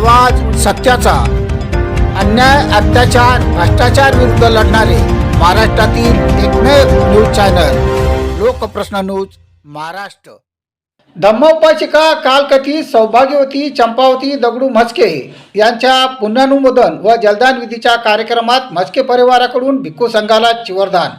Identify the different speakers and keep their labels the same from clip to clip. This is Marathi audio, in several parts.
Speaker 1: आवाज सत्याचा. अन्याय अत्याचार भ्रष्टाचार विरुद्ध लढणारे महाराष्ट्रातील एकमेव news channel Lokprashna news Maharashtra. धम्मोपासिका कालकथी सौभाग्यवती चंपावती दगडू म्हस्के यांच्या पुण्यानुमोदन व जलदान विधीच्या कार्यक्रमात म्हस्के परिवाराकडून भिक्खू संघाला चिवरदान.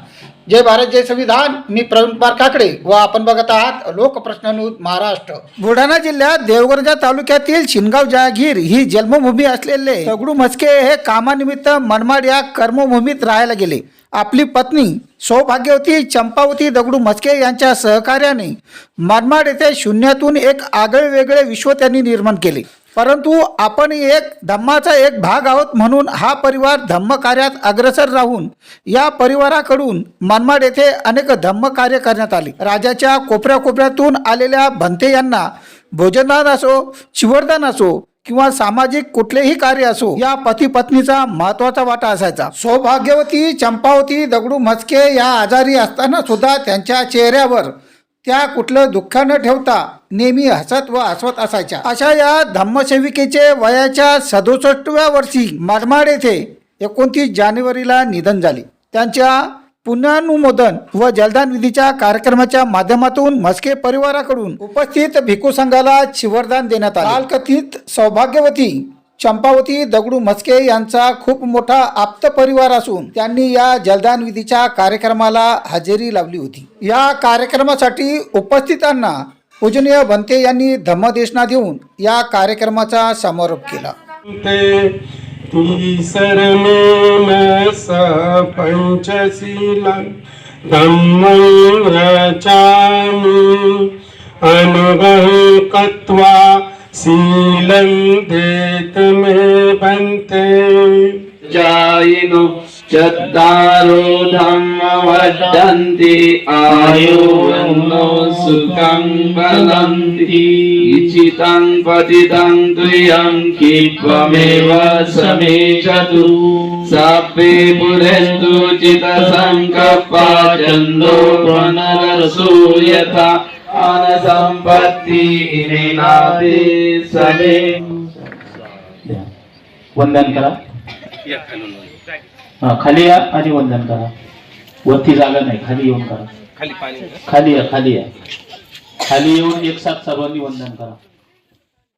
Speaker 1: जय भारत जय संविधान. मी प्रवीण कुमार काकडे व आपण बघत आहात लोकप्रश्न महाराष्ट्र. बुलढाणा जिल्ह्यात देवगरजा तालुक्यातील शिनगाव जहागीर ही जन्मभूमी असलेले दगडू म्हस्के हे कामानिमित्त मनमाड या कर्मभूमीत राहायला गेले. आपली पत्नी सौभाग्यवती चंपावती दगडू म्हस्के यांच्या सहकार्याने मनमाड येथे शून्यातून एक आगळे वेगळे विश्व त्यांनी निर्माण केले. परंतु आपण एक धम्माचा एक भाग आहोत म्हणून हा परिवार धम्मकार्यात अग्रसर राहून या परिवाराकडून मनमाड येथे अनेक धम्म कार्य करण्यात आले. राजाच्या कोपऱ्या कोपऱ्यातून आलेल्या भंते यांना भोजनदान असो शिवरदान असो किंवा सामाजिक कुठलेही कार्य असो या पती पत्नीचा महत्त्वाचा वाटा असायचा. सौभाग्यवती चंपावती दगडू मचके या आजारी असताना सुद्धा त्यांच्या चेहऱ्यावर त्या कुठलं दुःख न ठेवता नेहमी हसत व हसवत असायच्या. अशा या धम्मसेविकेचे वयाच्या सदुसष्टव्या वर्षी मारमाड येथे एकोणतीस जानेवारीला निधन झाले. त्यांच्या पुण्यानुमोदन व जलदान विधीच्या कार्यक्रमाच्या माध्यमातून म्हस्के परिवाराकडून उपस्थित भिक्खू संघाला शिवरदान देण्यात आले. कालकथित सौभाग्यवती चंपावती दगडू म्हस्के यांचा खूप मोठा आप्त परिवार असून त्यांनी या जलदान विधीच्या कार्यक्रमाला हजेरी लावली होती. या कार्यक्रमासाठी उपस्थितांना पूजनीय भंते यांनी धम्मदेशना देऊन या कार्यक्रमाचा समारोप केला.
Speaker 2: ते तीसरमेन स पञ्चशीलं कत्वा Silam detam bante jaino jadaro
Speaker 3: dhamma vadanti ayo vanno sukam balanti ichitam patitam duyam kipameva same chatu sabbe purestu chita sankappa chando panarasuyata निनादे समे
Speaker 4: वंदन करा। हा खाली या आणि वंदन करा. वरती जागा नाही खाली येऊन करा. खाली या खाली या. खाली येऊन एक साथ सर्वांनी वंदन करा.